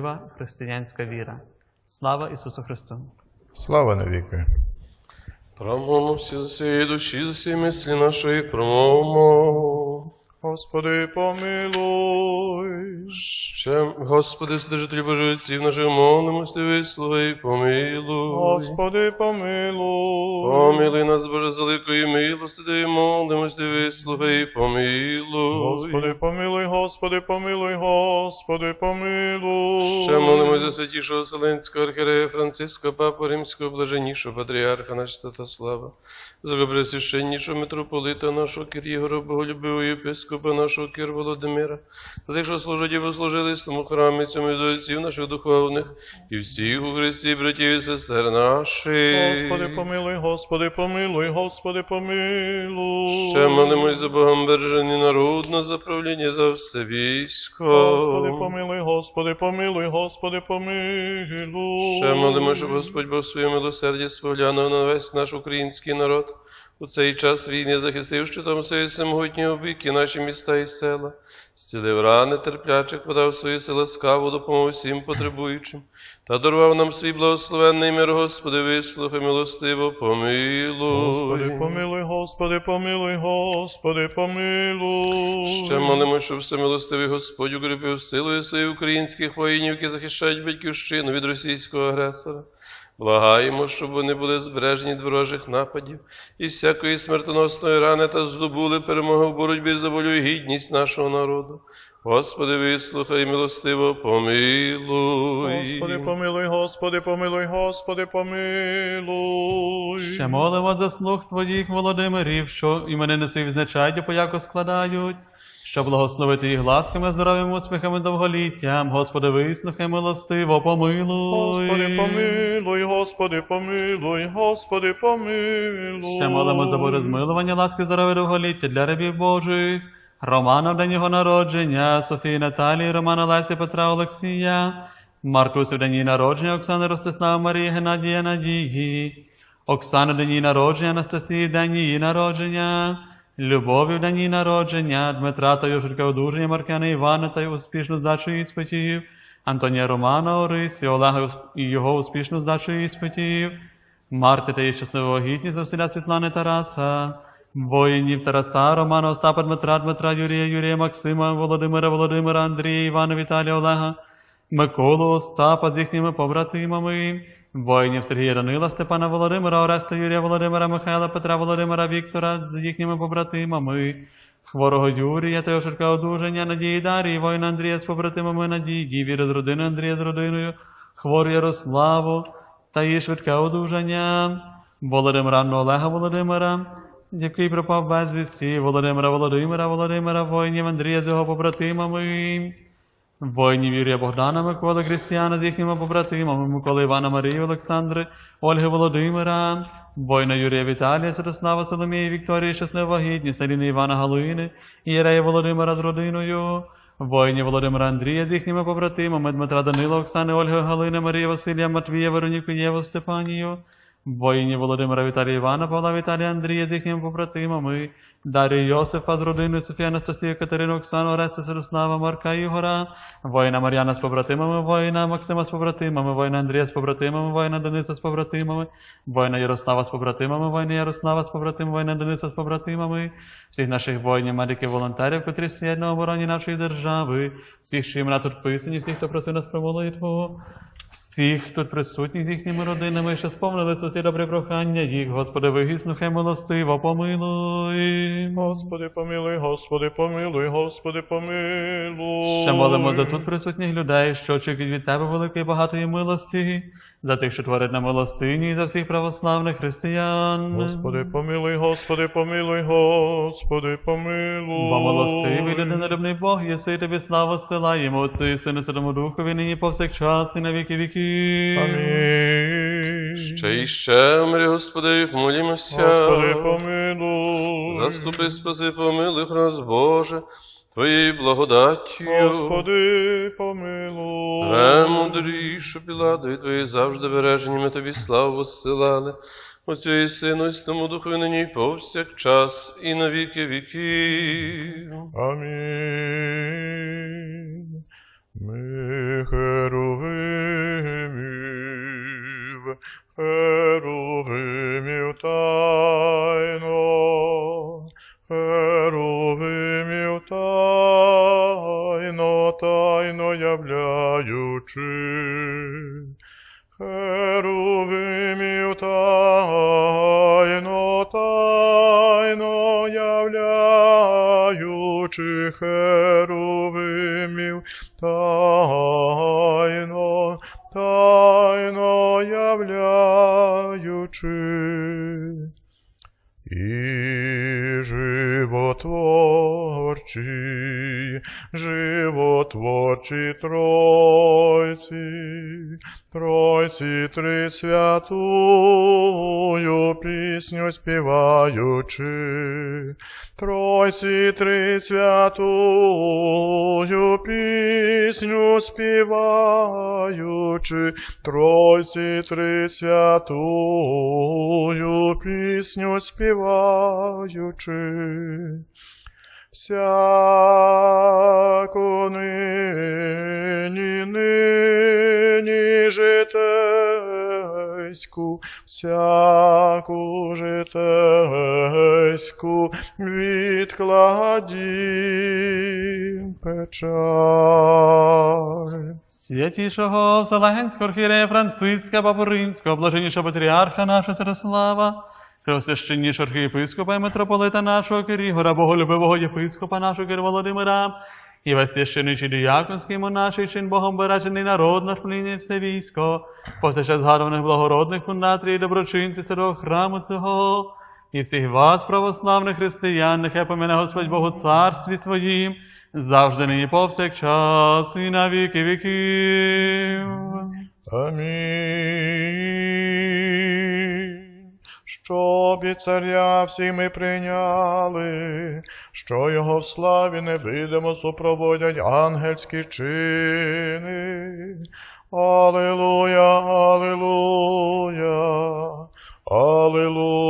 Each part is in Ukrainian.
правдива християнська віра. Слава Ісусу Христу! Слава навіки. Промовмо всі за всієї душі, за всі мислі нашої промовмо. Господи, помилуй. Ще, Господи, Вседержитель Божий отців наших молимости, вислухай, помилуй. Господи, помилуй. Помилуй нас, Боже, з великої милости, дай молимости, вислухай, помилуй. Господи, помилуй, Господи, помилуй, Господи, помилуй. Ще молимось за святішого Вселенського архірея Франциска, Папу Римського, блаженнішого патріарха наш Святослава, за пресвященнішого митрополита нашого Кир'єгора, Боголюбивого єпископа нашого Кир Володимира, за тих, що служать і послужили в тому храмі цьому і до отців наших духовних, і всіх у Христі, братів і сестер наших. Господи, помилуй, Господи, помилуй, Господи, помилуй. Ще молимось за Богом бережені народ на заправління за все військо. Господи, помилуй, Господи, помилуй, Господи, помилуй. Ще молимо, щоб Господь Бог своє милосердя споглянув на весь наш український народ. У цей час війни захистив щитом свої всемогутні обіки наші міста і села, зцілив рани терплячих, подав свої сила скаву, допомогу всім потребуючим, та дарував нам свій благословенний мир, Господи, вислухай милостиво, помилуй. Господи, помилуй, Господи, помилуй, Господи, помилуй. Ще молимо, щоб всемилостивий Господь укріпив силою своїх українських воїнів, які захищають батьківщину від російського агресора. Благаємо, щоб вони були збережені від ворожих нападів і всякої смертоносної рани та здобули перемогу в боротьбі за волю і гідність нашого народу. Господи, вислухай милостиво, помилуй. Господи, помилуй, Господи, помилуй, Господи, помилуй. Ще молимо за слух Твоїх Володимирів, що іменини свої відзначають і пояко складають, що благословити їх ласками, здоров'ям, успіхами, довголіттям. Господи, вислухай милостиво, помилуй. Господи, помилуй, Господи, помилуй, Господи, помилуй. Ще молимо за Боже змилування, ласки, здоров'я, довголіття для рабів Божих. Романа в день його народження, Софії Наталії, Романа Лесі, Петра Олексія, Маркусу в день її народження, Оксани Ростислава, Марії, Геннадія, Надії, Оксани в день її народження, Анастасії в день її народження, Любові в день її народження, Дмитра та Южика одужання, Маркяна Івана та успішну здачу іспитів, Антонія Романа Орисі, Олега і його успішну здачу іспитів, Марти та її щасливого гідність Василя Світлани Тараса, воїнів Тараса, Романа, Остапа, Дмитра, Дмитра, Юрія, Юрія, Максима, Володимира, Володимира, Андрія, Івана, Віталія, Олега, Миколу, Остапа з їхніми побратимами, воїнів Сергія Данила, Степана Володимира, Ореста, Юрія, Володимира, Михайла, Петра, Володимира, Віктора з їхніми побратимами, хворого Юрія та Йоширка одужання, Надії Дарії, воїна Андрія з побратимами Надії, віри з родини Андрія з родиною, хвору Ярославу та її швидке одужання, Володимира Олега Володимира, який пропав безвісті, Володимира Володимира, Володимира, воїнів Андрія з його побратимами, воїнів Юрія Богдана, Миколи Християна з їхніми побратимами, Миколи Івана Марії, Олександри, Ольги Володимира, воїна Юрія Віталія, Святослава Соломії, Вікторії, Щаслива Гідність, Аліни Івана Галини, Єрея Володимира з родиною, воїнів Володимира Андрія з їхніми побратимами, Дмитра Данила, Оксани, Ольги Галини, Марії Василія, Матвія, Вероніку, Єву, Степанію, воїнів Володимира Віталія Івана, Павла Віталія Андрія з їхніми побратимами, Дарію Йосифа з родиною, Софія Анастасію, Катерину, Оксану, Ореста, Святослава, Марка Ігора, воїна Мар'яна з побратимами, воїна Максима з побратимами, воїна Андрія з побратимами, воїна Дениса з побратимами, воїна Ярослава з побратимами, воїна Ярослава з побратимами, воїна Дениса з побратимами, всіх наших воїнів, медиків, волонтерів, котрі стоять на обороні нашої держави, всіх, що імена тут писані, всіх, хто просив нас про молитву, всіх тут присутніх з їхніми родинами, що сповнили це всі добре прохання їх, Господи, вигіснухай милостиво, помилуй. Господи, помилуй, Господи, помилуй, Господи, помилуй. Ще молимо до тут присутніх людей, що очікують від Тебе великої багатої милості, за тих, що творять на милостині, і за всіх православних християн. Господи, помилуй, Господи, помилуй, Господи, помилуй. Бо милостивий людинолюбний Бог, єси тобі славу зсилаємо, Отцю і Сину, Святому Духові, нині повсякчас і на віки віки. Амінь. Ще і ще, мрі, Господи, молімося. Господи, помилуй. Заступи, спаси, помилих нас, Боже, Твоєю благодаттю. Господи, помилуй. Премудрішу, Піладові Твої завжди бережені, ми Тобі славу силали. Отцю і Сину, і Святому Духу, і нині, і повсякчас, і на віки віків. Амінь. Ми херувимів, херувимів тайно, тайно, тайно являючи, Херувимів тайно, тайно являючи, Херувимів тайно, тайно являючи, і животворим животворчі, животворчі тройці, тройці три святую пісню співаючи, тройці три святую пісню співаючи, тройці три святую пісню співаючи. Всяку нині, нині житейську, всяку житейську відкладім печаль. Святішого Вселенського архієрея Франциска Папу Римського, блаженнішого патріарха нашого Святослава, Преосвященнішого архієпископа і митрополита нашого Кирігора, боголюбивого єпископа нашого Кир Володимира, і весь священичий діяконський монаший чин Богом бережений народ наш пліні все військо, повсякчас згадуваних благородних фундаторів і доброчинців святого храму цього, і всіх вас, православних християн, нехай помине Господь Богу царстві своїм, завжди нині повсякчас і на віки віків. Амінь. Щоб і царя всі ми прийняли, що його в славі невидимо супроводять ангельські чини. Алілуя, алілуя, алілуя.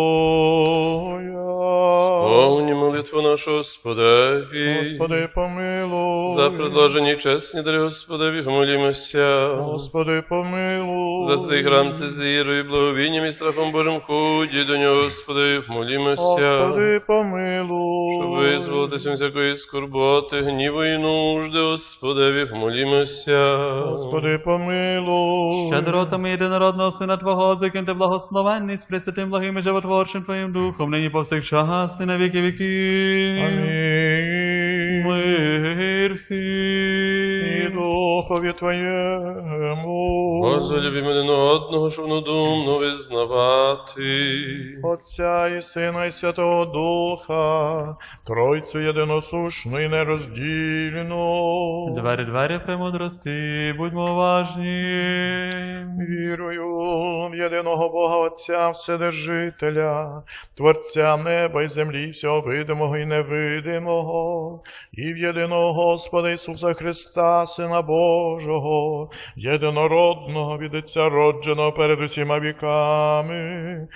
Повні молитву нашу Господеві. Господи, помилуй. За предложені чесні дари Господеві, молімося. Господи, помилуй. За свій храм це з вірою, благовінням і страхом Божим ході до нього, Господи, молімося. Господи, помилуй. Щоб визволитися всякої скорботи, гніву і нужди, Господеві, молімося. Господи, помилуй. Щедротами єдинородного Сина Твого, за ти благословенний, з пресвятим благим і животворчим Твоїм Духом, нині повсякчас і на віки віків. Амінь. mersi Духові Твоєму. Возлюбім один одного, щоб надумно визнавати. Отця і Сина і Святого Духа, Тройцю єдиносушну і нероздільну. Двері, двері премудрості, будьмо уважні. Вірую в єдиного Бога Отця Вседержителя, Творця неба і землі, всього видимого і невидимого, і в єдиного Господа Ісуса Христа, Сина Божого, єдинородного від Отця родженого перед усіма віками.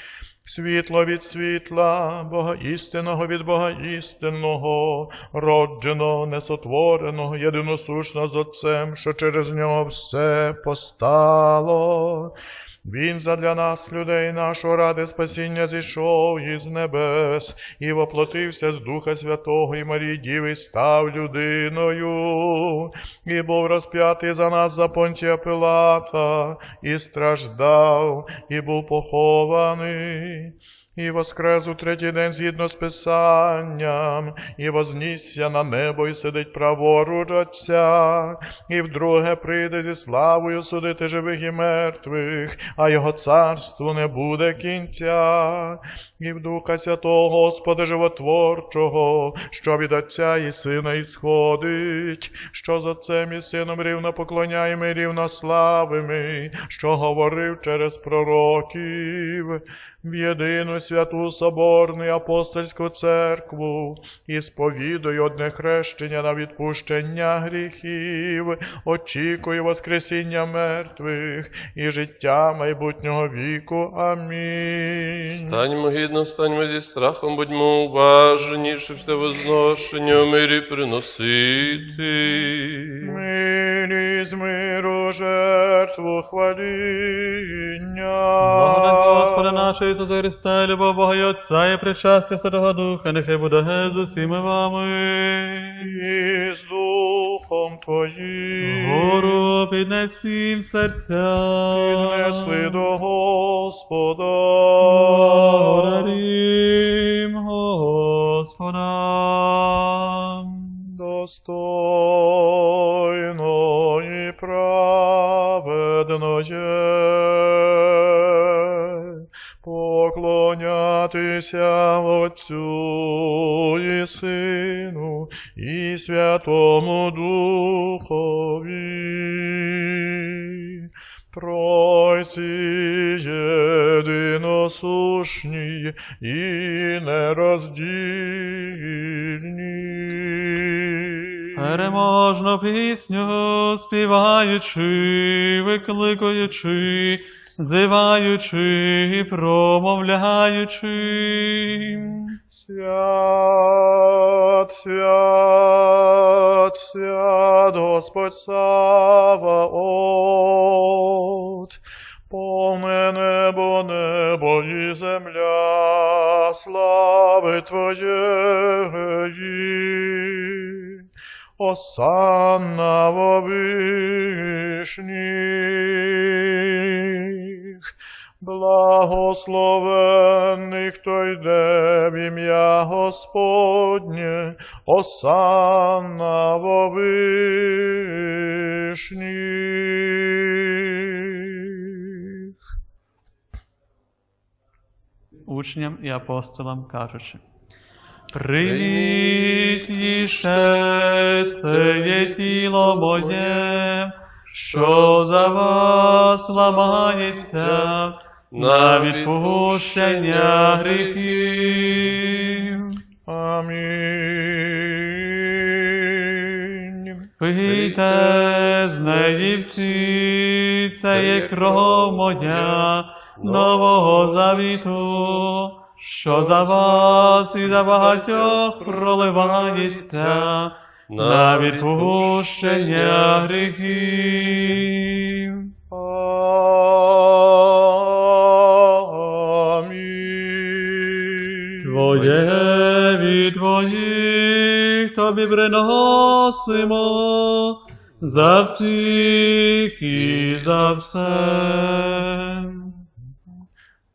Світло від світла, Бога істинного від Бога істинного, родженого, несотвореного, єдиносушного з Отцем, що через нього все постало. Він задля нас, людей нашого, ради спасіння зійшов із небес і воплотився з Духа Святого і Марії Діви, став людиною, і був розп'ятий за нас за понтія Пилата, і страждав, і був похований. І воскрес у третій день згідно з Писанням, і вознісся на небо, і сидить праворуч Отця, і вдруге прийде зі славою судити живих і мертвих, а його царству не буде кінця, і в Духа Святого Господа Животворчого, що від Отця і Сина ісходить, що з Отцем і Сином рівно поклоняємо і рівно славими, що говорив через пророків в єдину святу соборну і апостольську церкву і сповідую одне хрещення на відпущення гріхів, очікую воскресіння мертвих і життя майбутнього віку. Амінь. Станьмо гідно, станьмо зі страхом, будьмо уважні, щоб те возношення в мирі приносити. Милі з миру жертву хваління. Благодать Господа нашого Ісуса Христа, любов Бога і Отця і причастя Святого Духа, нехай буде з усіми вами. І з духом Твоїм. Гору піднесім серця. Піднесли до Господа. Благодарим Господа. Достойно праведно поклонятися Отцю і Сину і Святому Духові. Тройці єдиносушні і нероздільні. Переможну пісню співаючи, викликаючи, зиваючи і промовляючи. Свят, свят, свят, Господь Саваот, повне небо, небо і земля, слави Твоєї. Осанна во вишніх, благословенний, хто йде в ім'я Господнє, осанна во вишніх. учням і апостолам кажучи. Прийміть їжте, це є тіло моє, що за вас ламається на відпущення гріхів. Амінь. Пийте з неї всі, це є кров моя нового завіту, що за вас і за багатьох проливається на відпущення гріхів. Амінь. Твоє від твоїх тобі приносимо за всіх і за все.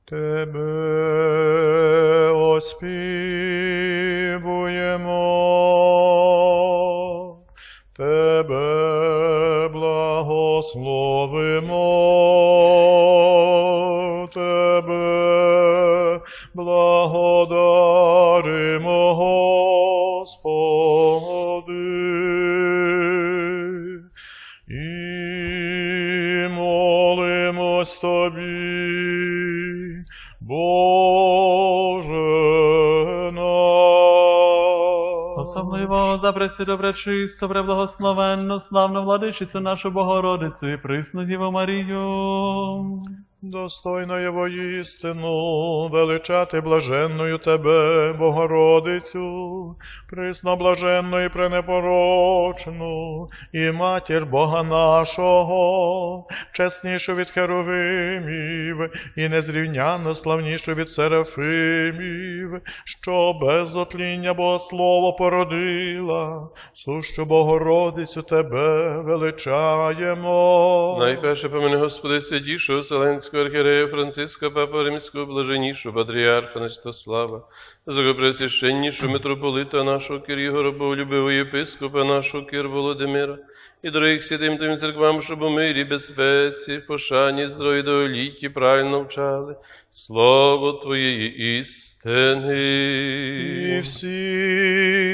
Тебе оспівуємо, Тебе благословимо, Тебе благодаримо, Господи, і молимось Тобі, Особливо за пресвідобре чисто, преблагословенну, славну владичицю нашу Богородицю і присну Діву Марію. Достойно є воістину величати блаженною Тебе, Богородицю, присно блаженну і пренепорочну, і матір Бога нашого, чеснішу від херовимів, і незрівняно славнішу від серафимів, що без отління Богослово породила, сущу Богородицю Тебе величаємо. Найперше помини Господи святішого Вселенського архієрея Франциска, Папа Римського, блаженнішого патріарха Нестослава, Загопресвященнішого митрополита нашого Кирігора, Боголюбивого єпископа нашого Кир Володимира, і дорогих святим тим церквам, щоб у мирі, безпеці, пошані, здорові довголітті правильно вчали. Слово Твоєї І істини.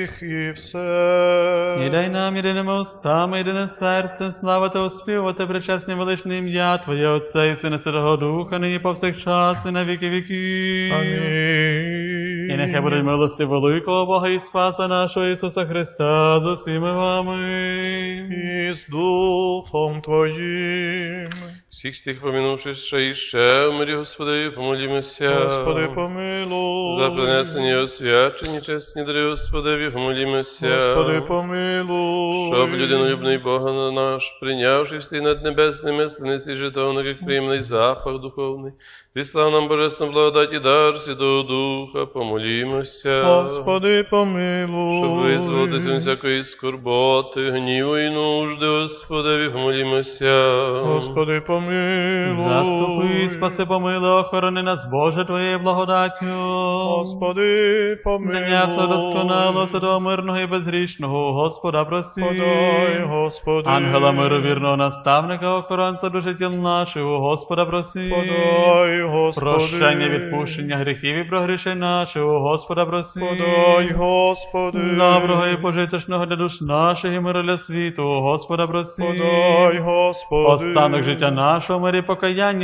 Всіх, і все. І дай нам єдиними устами, єдине серце, слава та оспівати причесне величне ім'я Твоє Отця і Сина Святого Духа, нині повсякчас і на віки віків. Амінь. І нехай будуть милості великого Бога і Спаса нашого Ісуса Христа з усіми вами. І з Духом Твоїм. Всіх стих помінувши ще і ще, мирі Господи, помолімося. Господи, помилуй. За принесені освячені чесні дари Господеві, помолімося. Господи, помилуй. Щоб людинолюбний Бога наш, прийнявши стій над небесними, слинисий житовник, як приємний запах духовний, віслав нам божественну благодать і дар Святого Духа, помолімося. Господи, помилуй. Щоб визволитися від всякої скорботи, гніву і нужди, Господеві, помолімося. Господи, помилуй. Заступи, спаси, помилуй, охорони нас, Боже, Твоєю благодаттю. Господи, помилуй. Дня все досконало, святого мирного і безгрішного, Господа просі. Подай, Господи. Ангела миру вірного наставника, охоронця душі тіл нашого, Господа просі. Подай, Господи. Прощення, відпущення гріхів і прогрішень нашого, Господа просі. Подай, Господи. Доброго і пожиточного для душ наших і миру для світу, Господа просі. Подай, Господи. Останок життя нашого, в мирі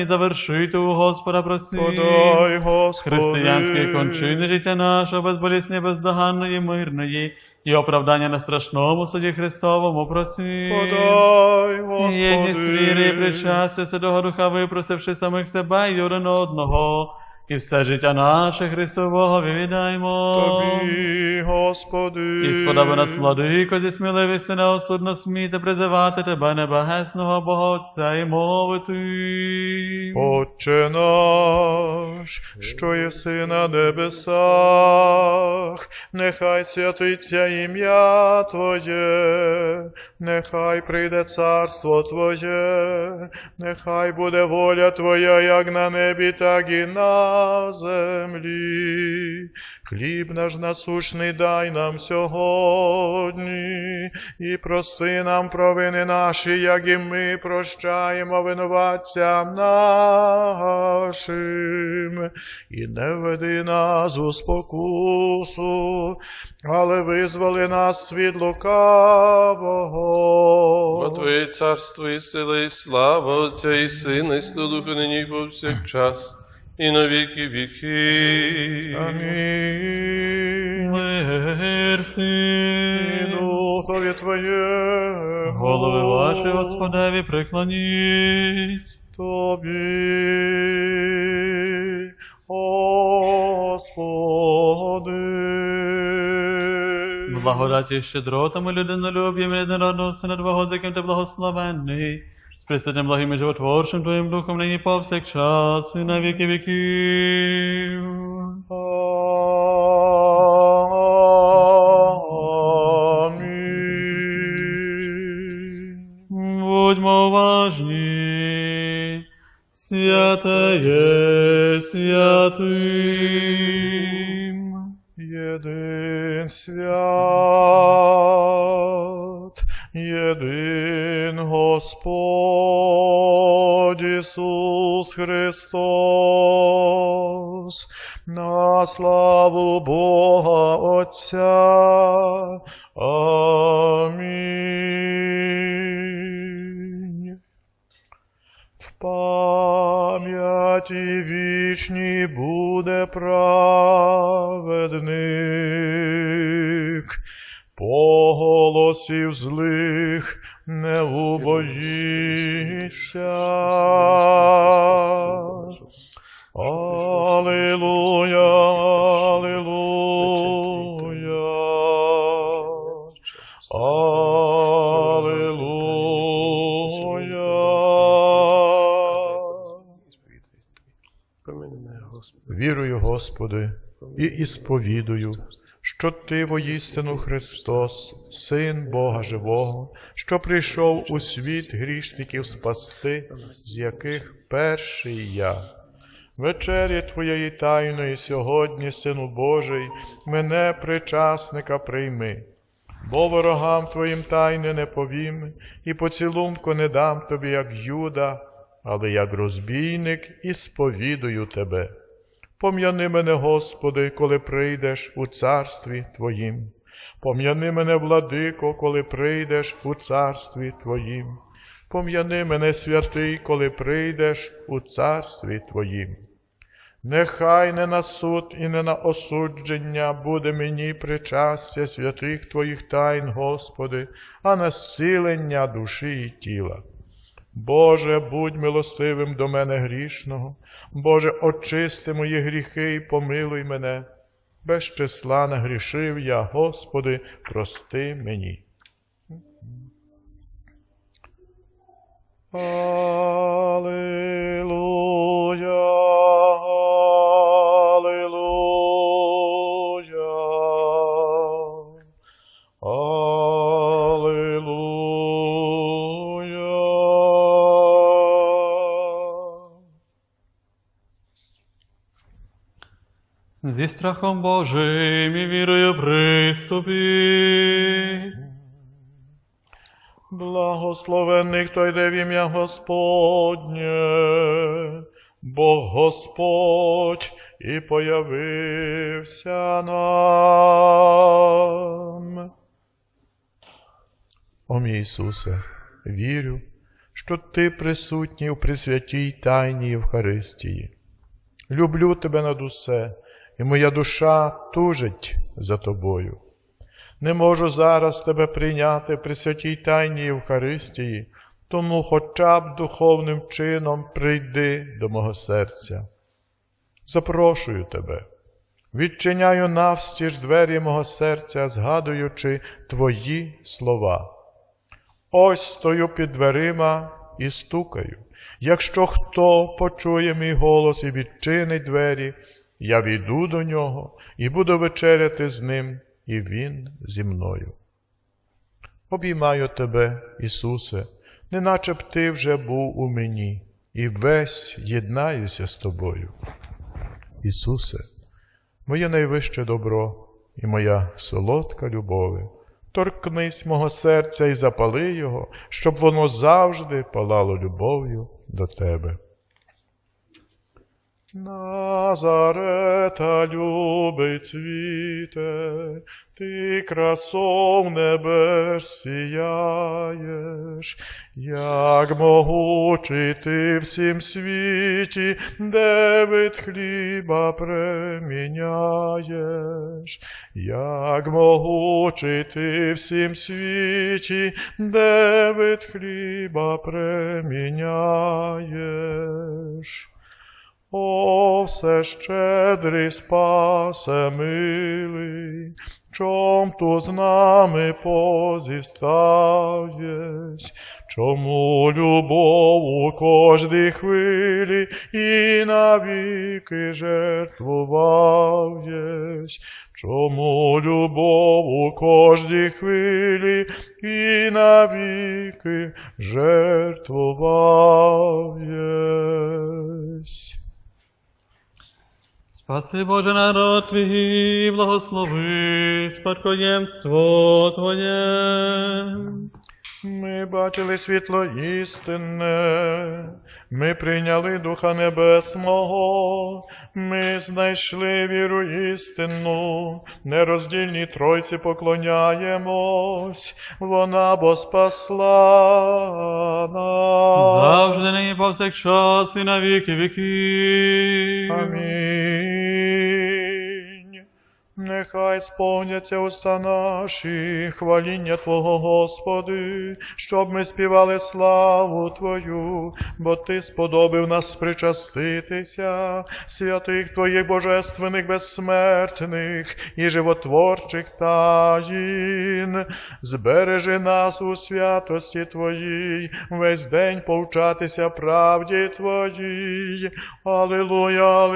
завершити у Господа просі. Подай, Господи. Християнської кончини життя нашого, безболісної, бездоганної, мирної, і оправдання на страшному суді Христовому проси. Подай, Господи. Єдність віри і причастя Святого Духа, випросивши самих себе і один одного, і все життя наше Христового віддаємо. Тобі, Господи. І сподоби нас, владико, зі сміливістю неосудно сміти призивати Тебе, небесного Бога Отця і мовити. Отче наш, що єси на небесах, нехай святиться ім'я Твоє, нехай прийде царство Твоє, нехай буде воля Твоя, як на небі, так і на землі. Хліб наш насущний дай нам сьогодні, і прости нам провини наші, як і ми прощаємо винуватцям нашим, і не веди нас у спокусу, але визволи нас від Бо. Твоє царство і сила, і слава Отця і Сина, і Духа нині повсякчас, і на віки віки. Амінь. Мир. Духові Твоєму. Голови ваші, Господеві, преклоніть. Тобі, Господи. Благодаті щедротами людинолюб'ям єдинородного Сина Твого, з яким ти благословенний, з благим і животворчим Твоїм Духом нині повсякчас і на віки віків. Амінь. Будьмо уважні, святе є святим. Єдин свят, єдин Господь Ісус Христос, на славу Бога Отця. Амінь. В пам'яті вічній буде праведник, поголосів злих не убоїться. Аллилуйя, аллилуйя. Аллилуйя. Вірую, Господи, і ісповідую, що Ти воістину Христос, Син Бога Живого, що прийшов у світ грішників спасти, з яких перший я. Вечері Твоєї тайної сьогодні, Сину Божий, мене причасника прийми, бо ворогам Твоїм тайни не повім, і поцілунку не дам Тобі, як Юда, але як розбійник і сповідую Тебе. Пом'яни мене, Господи, коли прийдеш у царстві Твоїм. Пом'яни мене, владико, коли прийдеш у царстві Твоїм. Пом'яни мене, святий, коли прийдеш у царстві Твоїм. Нехай не на суд і не на осудження буде мені причастя святих Твоїх тайн, Господи, а на зцілення душі і тіла. Боже, будь милостивим до мене грішного. Боже, очисти мої гріхи і помилуй мене. Без числа нагрішив я, Господи, прости мені. Аллилуйя. Зі страхом Божим і вірою приступи. Благословений, хто йде в ім'я Господнє, бо Господь і появився нам. О мій Ісусе, вірю, що Ти присутній у присвятій тайній Євхаристії. Люблю Тебе над усе, і моя душа тужить за Тобою. Не можу зараз тебе прийняти при святій тайні Євхаристії, тому хоча б духовним чином прийди до мого серця. Запрошую тебе, відчиняю навстіж двері мого серця, згадуючи твої слова. Ось стою під дверима і стукаю. Якщо хто почує мій голос і відчинить двері, я війду до нього і буду вечеряти з ним, і він зі мною. Обіймаю тебе, Ісусе, неначе б ти вже був у мені, і весь єднаюся з тобою. Ісусе, моє найвище добро і моя солодка любове, торкнись мого серця і запали його, щоб воно завжди палало любов'ю до тебе. Назарета, любий цвіте, ти красом небес сіяєш, як могучий ти всім світі, де від хліба преміняєш, як могучий ти всім світі, де від хліба преміняєш. О, все щедрий спасе милий, чом ту з нами позістаєсь, чому любов у кожній хвилі і навіки жертвував чому любов у кожній хвилі і навіки жертвував єсь. Спаси Боже народ твій, благослови спадкоємство Твоє. Ми бачили світло істинне, ми прийняли Духа Небесного, ми знайшли віру істинну, нероздільній Тройці поклоняємось, вона бо спасла нас. Завжди нині повсякчас і на віки віків. Амінь. Нехай сповняться уста наші, хваління Твого, Господи, щоб ми співали славу Твою, бо Ти сподобив нас причаститися, святих Твоїх божественних безсмертних і животворчих таїн. Збережи нас у святості Твоїй, весь день повчатися правді Твоїй. Аллилуйя, аллилуйя.